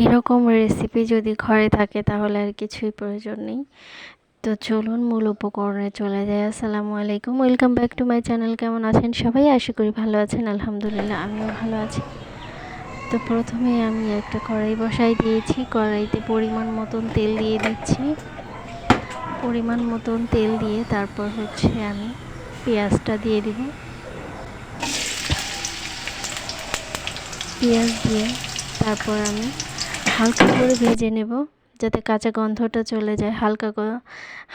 এরকম রেসিপি যদি ঘরে থাকে তাহলে আর কিছুই প্রয়োজন নেই। তো চলুন মূল উপকরণে চলে যায় আসসালামু আলাইকুম welcome back to my channel কেমন আছেন সবাই? আশা করি ভালো আছেন। আলহামদুলিল্লাহ, আমিও ভালো আছি। তো প্রথমে আমি একটা কড়াই বসাই দিয়েছি। কড়াইতে পরিমাণ মতন তেল দিয়ে দিচ্ছি। পরিমাণ মতন তেল দিয়ে তারপর হচ্ছে আমি পেঁয়াজটা দিয়ে দিব। পেঁয়াজ দিয়ে তারপর আমি হালকা করে ভেজে নেব, যাতে কাঁচা গন্ধটা চলে যায়। হালকা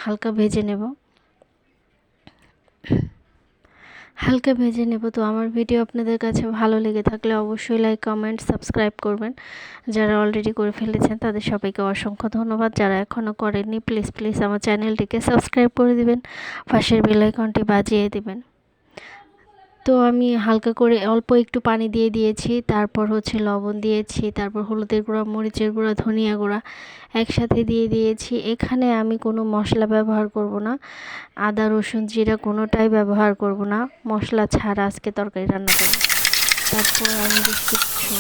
হালকা ভেজে নেব। হালকা ভেজে নেব। তো আমার ভিডিও আপনাদের কাছে ভালো লেগে থাকলে অবশ্যই লাইক কমেন্ট সাবস্ক্রাইব করবেন। যারা অলরেডি করে ফেলেছেন, তাদের সবাইকে অসংখ্য ধন্যবাদ। যারা এখনও করেননি প্লিজ প্লিজ আমার চ্যানেলটিকে সাবস্ক্রাইব করে দিবেন। পাশের বেলাইকনটি বাজিয়ে দিবেন। তো আমি হালকা করে অল্প একটু পানি দিয়ে দিয়েছি, তারপর হচ্ছে লবণ দিয়েছি, তারপর হলুদের গুঁড়া, মরিচের গুঁড়া, ধনিয়া গুঁড়া একসাথে দিয়ে দিয়েছি। এখানে আমি কোনো মশলা ব্যবহার করব না, আদা, রসুন, জিরা কোনোটাই ব্যবহার করব না, মশলা ছাড়া আজকে তরকারি রান্না করব। তারপর আমি বেশ কিছু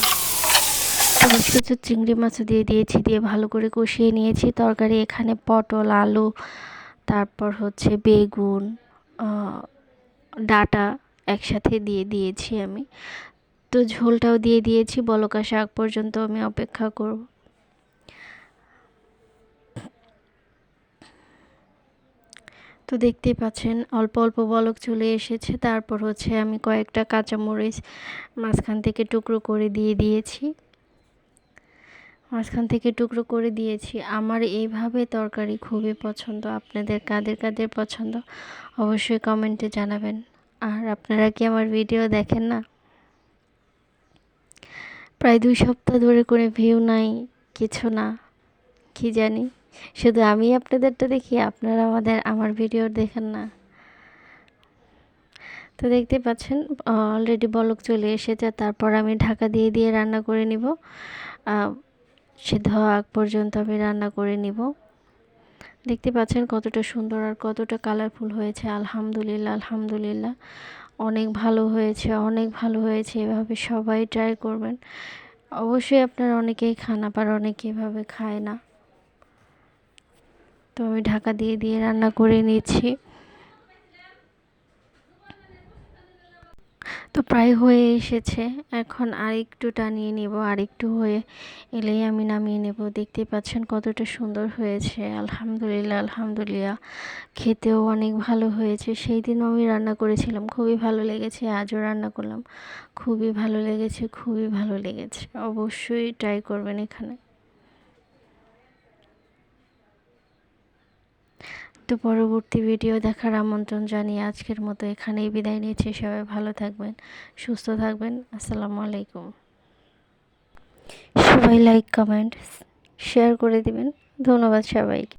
বেশ কিছু চিংড়ি মাছও দিয়ে দিয়েছি, দিয়ে ভালো করে কষিয়ে নিয়েছি। তরকারি এখানে পটল, আলু, তারপর হচ্ছে বেগুন ডাটা একসাথে দিয়ে দিয়েছি আমি। তো ঝোলটাও দিয়ে দিয়েছি, বলকা শাক পর্যন্ত আমি অপেক্ষা করব। তো দেখতেই পাচ্ছেন, অল্প অল্প বলক চলে এসেছে। তারপর হচ্ছে আমি কয়েকটা কাঁচামরিচ মাঝখান থেকে টুকরো করে দিয়ে দিয়েছি। মাঝখান থেকে টুকরো করে দিয়েছি। আমার এইভাবে তরকারি খুবই পছন্দ। আপনাদের কাদের কাদের পছন্দ? অবশ্যই কমেন্টে জানাবেন। আর আপনারা কি আমার ভিডিও দেখেন না? প্রায় দুই সপ্তাহ ধরে কোনো ভিউ নাই, কিছু না, কি জানি? শুধু আমি আপনাদেরটা দেখি, আপনারা আমাদের, আমার ভিডিও দেখেন না। তো দেখতে পাচ্ছেন অলরেডি বলক চলে এসেছে, তারপর আমি ঢাকা দিয়ে দিয়ে রান্না করে নিব। সিদ্ধ আগ পর্যন্ত আমি রান্না করে নিব। দেখতে পাচ্ছেন কতটা সুন্দর আর কতটা কালারফুল হয়েছে। আলহামদুলিল্লাহ আলহামদুলিল্লাহ। অনেক ভালো হয়েছে, অনেক ভালো হয়েছে। এভাবে সবাই ট্রাই করবেন। অবশ্যই আপনার অনেকেই খান, আবার অনেকে এভাবে খায় না। তো আমি ঢাকা দিয়ে দিয়ে রান্না করে নিচ্ছি। তো প্রায় হয়ে এসেছে। এখন আর একটু টানিয়ে নেব আর একটু হয়ে এলেই আমি নামিয়ে নেব। দেখতে পাচ্ছেন কতটা সুন্দর হয়েছে। আলহামদুলিল্লাহ আলহামদুলিল্লাহ। খেতেও অনেক ভালো হয়েছে। সেই দিনও আমি রান্না করেছিলাম। খুবই ভালো লেগেছে। আজও রান্না করলাম। খুবই ভালো লেগেছে, খুবই ভালো লেগেছে। অবশ্যই ট্রাই করবেন এখানে। তো পরবর্তী ভিডিও দেখার আমন্ত্রণ জানিয়ে আজকের মতো এখানেই বিদায় নিয়েছি সবাই ভালো থাকবেন, সুস্থ থাকবেন। আসসালামু আলাইকুম। সবাই লাইক কমেন্ট শেয়ার করে দিবেন। ধন্যবাদ সবাইকে।